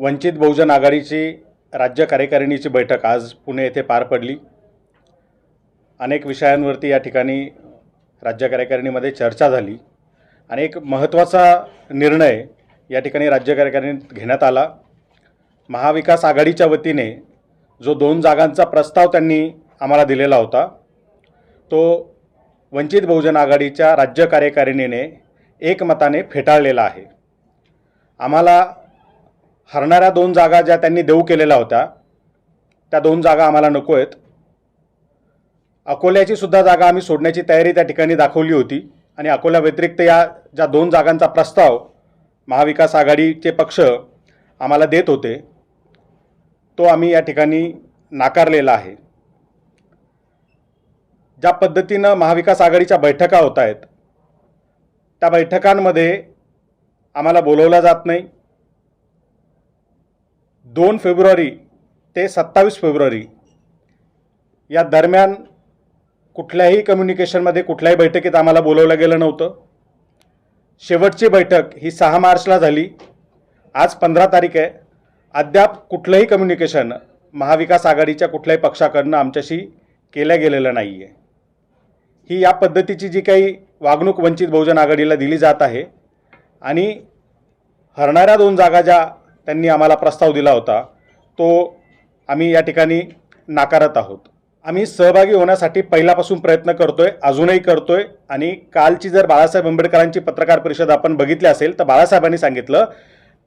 वंचित बहुजन आघाडीची राज्य कार्यकारिणीची बैठक आज पुणे येथे पार पडली. अनेक विषयांवरती या ठिकाणी राज्य कार्यकारिणीमध्ये चर्चा झाली आणि एक महत्त्वाचा निर्णय या ठिकाणी राज्य कार्यकारिणीत घेण्यात आला. महाविकास आघाडीच्या वतीने जो दोन जागांचा प्रस्ताव त्यांनी आम्हाला दिलेला होता तो वंचित बहुजन आघाडीच्या राज्य कार्यकारिणीने एकमताने फेटाळलेला आहे. आम्हाला हरणाऱ्या दोन जागा ज्या त्यांनी देऊ केलेल्या होत्या त्या दोन जागा आम्हाला नको आहेत. अकोल्याची सुद्धा जागा आम्ही सोडण्याची तयारी त्या ठिकाणी दाखवली होती आणि अकोल्या व्यतिरिक्त या ज्या दोन जागांचा प्रस्ताव महाविकास आघाडीचे पक्ष आम्हाला देत होते तो आम्ही या ठिकाणी नाकारलेला आहे. ज्या पद्धतीनं महाविकास आघाडीच्या बैठका होत आहेत त्या बैठकांमध्ये आम्हाला बोलवलं जात नाही. दोन फेब्रुवारी ते सत्तावीस फेब्रुवारी या दरम्यान कुठल्याही कम्युनिकेशनमध्ये कुठल्याही बैठकीत आम्हाला बोलवलं गेलं नव्हतं. शेवटची बैठक ही सहा मार्चला झाली. आज पंधरा तारीख आहे. अद्याप कुठलंही कम्युनिकेशन महाविकास आघाडीच्या कुठल्याही पक्षाकडनं आमच्याशी केल्या गेलेलं नाही आहे ही या पद्धतीची जी काही वागणूक वंचित बहुजन आघाडीला दिली जात आहे आणि हरणाऱ्या दोन जागा ज्या त्यांनी आम्हाला प्रस्ताव दिला होता. तो आम्ही या ठिकाणी नाकारत आहोत. आम्ही सहभागी होण्यासाठी पहिल्यापासून प्रयत्न करतोय अजूनही करतोय आणि कालची जर बाळासाहेब आंबेडकरांची पत्रकार परिषद आपण बघितली असेल तर बाळासाहेबांनी सांगितलं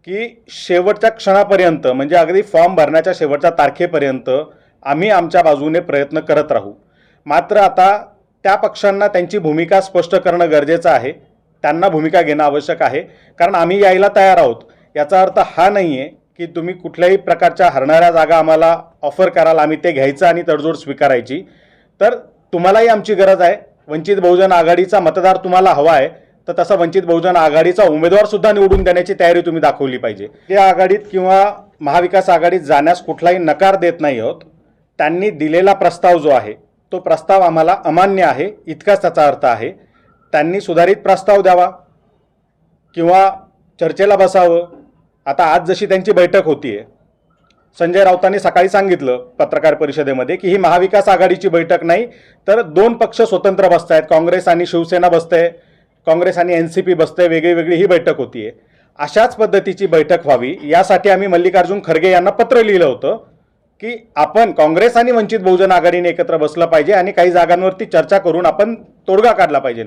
की शेवटच्या क्षणापर्यंत म्हणजे अगदी फॉर्म भरण्याच्या शेवटच्या तारखेपर्यंत आम्ही आमच्या बाजूने प्रयत्न करत राहू. मात्र आता त्या पक्षांना त्यांची भूमिका स्पष्ट करणं गरजेचं आहे. त्यांना भूमिका घेणं आवश्यक आहे. कारण आम्ही यायला तयार आहोत. याचा अर्थ हा नाही आहे की तुम्ही कुठल्याही प्रकारच्या हरणाऱ्या जागा आम्हाला ऑफर कराल आम्ही ते घ्यायचं आणि तडजोड स्वीकारायची. तर तुम्हालाही आमची गरज आहे. वंचित बहुजन आघाडीचा मतदार तुम्हाला हवा आहे. तर तसा वंचित बहुजन आघाडीचा उमेदवार सुद्धा निवडून देण्याची तयारी तुम्ही दाखवली पाहिजे. त्या आघाडीत किंवा महाविकास आघाडीत जाण्यास कुठलाही नकार देत नाही आहोत. त्यांनी दिलेला प्रस्ताव जो आहे तो प्रस्ताव आम्हाला अमान्य आहे. इतकाच त्याचा अर्थ आहे. त्यांनी सुधारित प्रस्ताव द्यावा. किंवा चर्चेला बसावं. आता आज जशी त्यांची बैठक होतीये संजय राऊतांनी सकाळी सांगितलं पत्रकार परिषदेमध्ये की ही महाविकास आघाडीची बैठक नाही तर दोन पक्ष स्वतंत्र बसत आहेत काँग्रेस आणि शिवसेना बसते काँग्रेस आणि एन सी पी बसते वेगळी वेगळी ही बैठक होतीये. अशाच पद्धतीची बैठक व्हावी यासाठी आम्ही मल्लिकार्जुन खरगे यांना पत्र लिहिलं होतं की आपण काँग्रेस आणि वंचित बहुजन आघाडीने एकत्र बसलं पाहिजे आणि काही जागांवरती चर्चा करून आपण तोडगा काढला पाहिजे.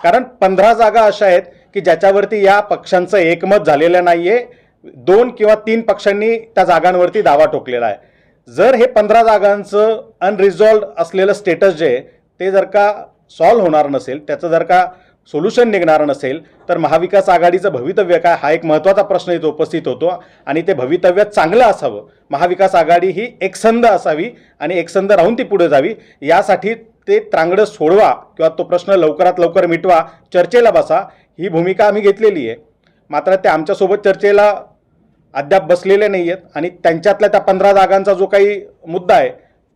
कारण पंधरा जागा अशा आहेत की ज्याच्यावरती या पक्षांचं एकमत झालेलं नाही आहे दोन किंवा तीन पक्षांनी त्या जागांवरती दावा ठोकलेला आहे. जर हे पंधरा जागांचं अनरिझॉल्ड असलेलं स्टेटस जे आहे ते जर का सॉल्व्ह होणार नसेल त्याचं जर का सोल्युशन निघणार नसेल तर महाविकास आघाडीचं भवितव्य काय? हा एक महत्त्वाचा प्रश्न इथं उपस्थित होतो आणि ते भवितव्य चांगलं असावं. महाविकास आघाडी ही एकसंध असावी आणि एकसंध राहून ती पुढे जावी यासाठी ते त्रांगडं सोडवा किंवा तो प्रश्न लवकरात लवकर मिटवा चर्चेला बसा ही भूमिका आम्ही घेतलेली आहे. मात्र ते आमच्यासोबत चर्चेला अद्याप बसलेले नाही आहेत आणि त्यांच्यातल्या त्या पंधरा जागांचा जो काही मुद्दा आहे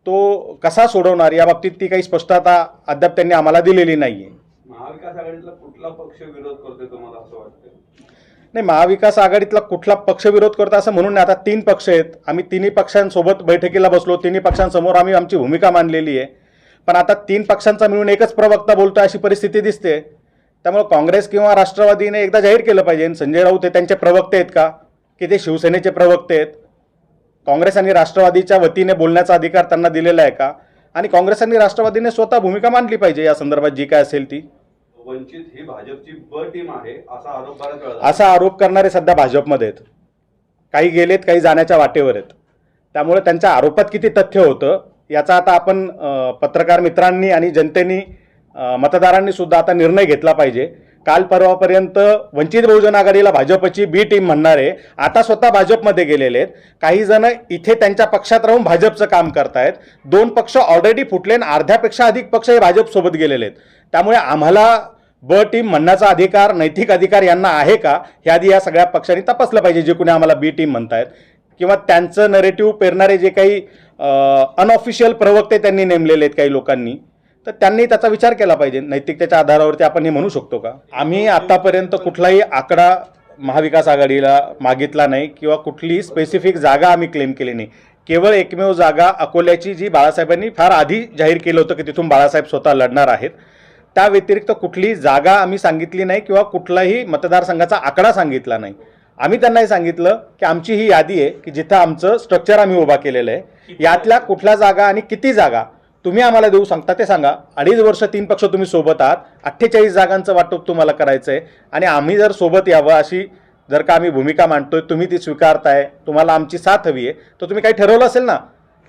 तो कसा सोडवणार? या बाबतीत ती काही स्पष्टता अद्याप त्यांनी आम्हाला दिलेली नाही आहे महाविकास आघाडीतला कुठला पक्ष विरोध करतोय तुम्हाला असं वाटतं नाही महाविकास आघाडीतला कुठला पक्ष विरोध करतो असं म्हणून नाही आता तीन पक्ष आहेत. आम्ही तिन्ही पक्षांसोबत बैठकीला बसलो तिन्ही पक्षांसमोर आम्ही आमची भूमिका मांडलेली आहे. पण आता तीन पक्षांचा मिळून एकच प्रवक्ता बोलतो अशी परिस्थिती दिसते. त्यामुळे काँग्रेस किंवा राष्ट्रवादीने एकदा जाहीर केलं पाहिजे. संजय राऊत हे त्यांचे प्रवक्ते आहेत का? की ते शिवसेनेचे प्रवक्ते आहेत? काँग्रेस आणि राष्ट्रवादीच्या वतीने बोलण्याचा अधिकार त्यांना दिलेला आहे का? आणि काँग्रेस आणि राष्ट्रवादीने स्वतः भूमिका मांडली पाहिजे या संदर्भात जी काय असेल ती? वंचित ही भाजपची ब टीम आहे असा आरोप. असा आरोप करणारे सध्या भाजपमध्ये आहेत. काही गेलेत काही जाण्याच्या वाटेवर आहेत. त्यामुळे त्यांच्या आरोपात किती तथ्य होतं याचा आता आपण पत्रकार मित्रांनी आणि जनतेनी मतदारांनी सुद्धा आता निर्णय घेतला पाहिजे. काल परवापर्यंत वंचित बहुजन आघाडीला भाजपची बी टीम म्हणणारे आता स्वतः भाजपमध्ये गेलेले आहेत. काही जण इथे त्यांच्या पक्षात राहून भाजपचं काम करतायत. दोन पक्ष ऑलरेडी फुटले आणि अर्ध्यापेक्षा अधिक पक्ष हे भाजपसोबत गेलेले आहेत. त्यामुळे आम्हाला ब टीम म्हणण्याचा अधिकार नैतिक अधिकार यांना आहे का? हे आधी या सगळ्या पक्षांनी तपासलं पाहिजे जे कोणी आम्हाला बी टीम म्हणतायत. किंवा त्यांचं नरेटिव्ह पेरणारे जे काही अनऑफिशियल प्रवक्ते त्यांनी नेमलेले आहेत काही लोकांनी. तर त्यांनी त्याचा विचार केला पाहिजे. नैतिकतेच्या आधारावरती आपण हे म्हणू शकतो का? आम्ही आतापर्यंत कुठलाही आकडा महाविकास आघाडीला मागितला नाही किंवा कुठलीही स्पेसिफिक जागा आम्ही क्लेम केली नाही. केवळ एकमेव जागा अकोल्याची जी बाळासाहेबांनी फार आधी जाहीर केलं होतं की तिथून बाळासाहेब स्वतः लढणार आहेत. त्या व्यतिरिक्त कुठलीही जागा आम्ही सांगितली नाही किंवा कुठलाही मतदारसंघाचा आकडा सांगितला नाही. आम्ही त्यांनाही सांगितलं की आमची ही यादी आहे की जिथं आमचं स्ट्रक्चर आम्ही उभा केलेलं आहे. यातल्या कुठल्या जागा आणि किती जागा तुम्ही आम्हाला देऊ सांगता ते सांगा. अडीच वर्ष तीन पक्ष तुम्ही सोबत आहात. अठ्ठेचाळीस जागांचं वाटप तुम्हाला करायचं आहे आणि आम्ही जर सोबत यावं अशी जर का आम्ही भूमिका मांडतोय तुम्ही ती स्वीकारताय तुम्हाला आमची साथ हवी आहे तर तुम्ही काही ठरवलं असेल ना?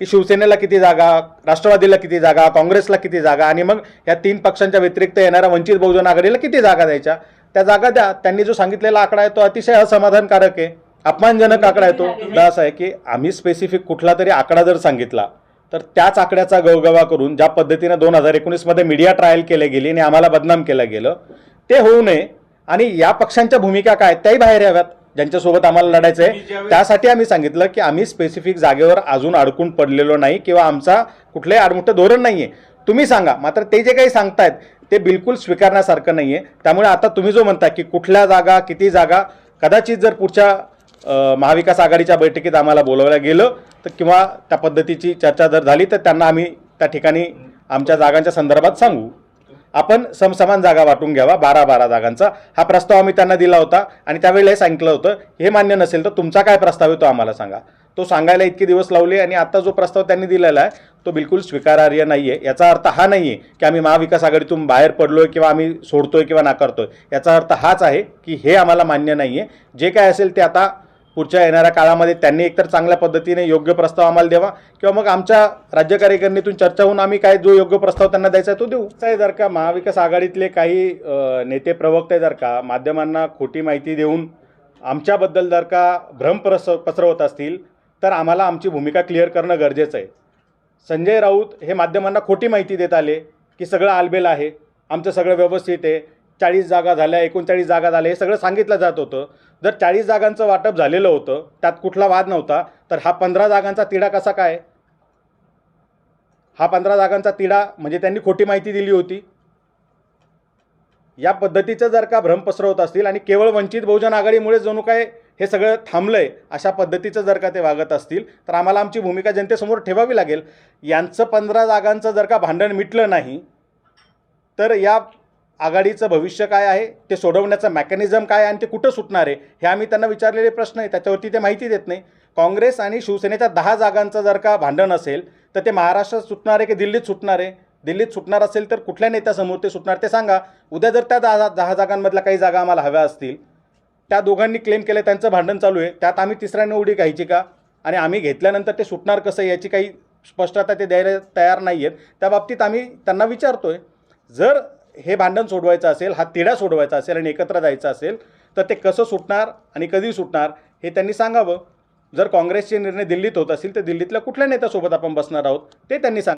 की शिवसेनेला किती जागा राष्ट्रवादीला किती जागा काँग्रेसला किती जागा आणि मग या तीन पक्षांच्या व्यतिरिक्त येणाऱ्या वंचित बहुजन आघाडीला किती जागा द्यायच्या? त्या जागा द्या. त्यांनी जो सांगितलेला आकडा आहे तो अतिशय असमाधानकारक आहे. अपमानजनक आकडा आहे तो. असा आहे की आम्ही स्पेसिफिक कुठला तरी आकडा जर सांगितला तर त्याच आकड्याचा गवगवा करून ज्या पद्धतीनं दोन हजार एकोणीसमध्ये मीडिया ट्रायल केले गेली आणि आम्हाला बदनाम केलं गेलं ते होऊ नये. आणि या पक्षांच्या भूमिका काय त्याही बाहेर याव्यात. ज्यांच्यासोबत आम्हाला लढायचं आहे त्यासाठी आम्ही सांगितलं की आम्ही स्पेसिफिक जागेवर अजून अडकून पडलेलो नाही किंवा आमचा कुठलंही आडमुठं धोरण नाही आहे तुम्ही सांगा मात्र ते जे काही सांगतायत ते बिलकुल स्वीकारण्यासारखं नाही आहे त्यामुळे आता तुम्ही जो म्हणता की कुठल्या जागा किती जागा कदाचित जर पुढच्या महाविकास आघाडीच्या बैठकीत आम्हाला बोलवलं गेलं. तर किंवा त्या पद्धतीची चर्चा जर झाली तर त्यांना आम्ही त्या ठिकाणी आमच्या जागांच्या संदर्भात सांगू. आपण समसमान जागा वाटून घ्यावा बारा बारा जागांचा. हा प्रस्ताव आम्ही त्यांना दिला होता आणि त्यावेळेला हे सांगितलं होतं. हे मान्य नसेल तर तुमचा काय प्रस्ताव आहे तो आम्हाला सांगा. तो सांगायला इतके दिवस लावले आणि आता जो प्रस्ताव त्यांनी दिलेला आहे तो बिलकुल स्वीकारार्ह नाही आहे याचा अर्थ हा नाही आहे की आम्ही महाविकास आघाडीतून बाहेर पडलो आहे किंवा आम्ही सोडतोय किंवा नाकारतोय. याचा अर्थ हाच आहे की हे आम्हाला मान्य नाही आहे जे काय असेल ते आता पुढच्या येणाऱ्या काळामध्ये त्यांनी एकतर चांगल्या पद्धतीने योग्य प्रस्ताव आम्हाला द्यावा किंवा मग आमच्या राज्य कार्यकारिणीतून चर्चा होऊन आम्ही काय जो योग्य प्रस्ताव त्यांना द्यायचा आहे तो देऊ. आहे जर का महाविकास आघाडीतले काही नेते प्रवक्ते जर का माध्यमांना खोटी माहिती देऊन आमच्याबद्दल जर का भ्रम प्रस पसरवत असतील तर आम्हाला आमची भूमिका क्लिअर करणं गरजेचं आहे. संजय राऊत हे माध्यमांना खोटी माहिती देत आले की सगळं आलबेल आहे आमचं सगळं व्यवस्थित आहे चाळीस जागा झाल्या एकोणचाळीस जागा झाल्या हे सगळं सांगितलं जात होतं. जर चाळीस जागांचं वाटप झालेलं होतं त्यात कुठला वाद नव्हता तर हा पंधरा जागांचा तिढा कसा काय? हा पंधरा जागांचा तिढा म्हणजे त्यांनी खोटी माहिती दिली होती. या पद्धतीचं जर का भ्रम पसरवत असतील आणि केवळ वंचित बहुजन आघाडीमुळे जणू काय हे सगळं थांबलंय अशा पद्धतीचं जर का ते वागत असतील तर आम्हाला आमची भूमिका जनतेसमोर ठेवावी लागेल. यांचं पंधरा जागांचं जर का भांडण मिटलं नाही तर या आघाडीचं भविष्य काय आहे? ते सोडवण्याचं मॅकॅनिझम काय आणि ते कुठं सुटणार आहे? हे आम्ही त्यांना विचारलेले प्रश्न आहे त्याच्यावरती ते माहिती देत नाही. काँग्रेस आणि शिवसेनेच्या दहा जागांचं जर का भांडण असेल तर ते महाराष्ट्रात सुटणार आहे की दिल्लीत सुटणार आहे? दिल्लीत सुटणार असेल तर कुठल्या नेत्यासमोर ते सुटणार ते सांगा. उद्या जर त्या दहा दहा जागांमधल्या काही जागा आम्हाला हव्या असतील त्या दोघांनी क्लेम केलं त्यांचं भांडण चालू आहे. त्यात आम्ही तिसऱ्या निवडी घ्यायची का? आणि आम्ही घेतल्यानंतर ते सुटणार कसं याची काही स्पष्टता ते द्यायला तयार नाही आहेत त्या बाबतीत आम्ही त्यांना विचारतो आहे जर हे भांडण सोडवायचं असेल हा तिढा सोडवायचा असेल आणि एकत्र जायचं असेल तर ते कसं सुटणार आणि कधी सुटणार हे त्यांनी सांगावं. जर काँग्रेसचे निर्णय दिल्लीत होत असतील तर दिल्लीतल्या कुठल्या नेत्यासोबत आपण बसणार आहोत ते त्यांनी सांग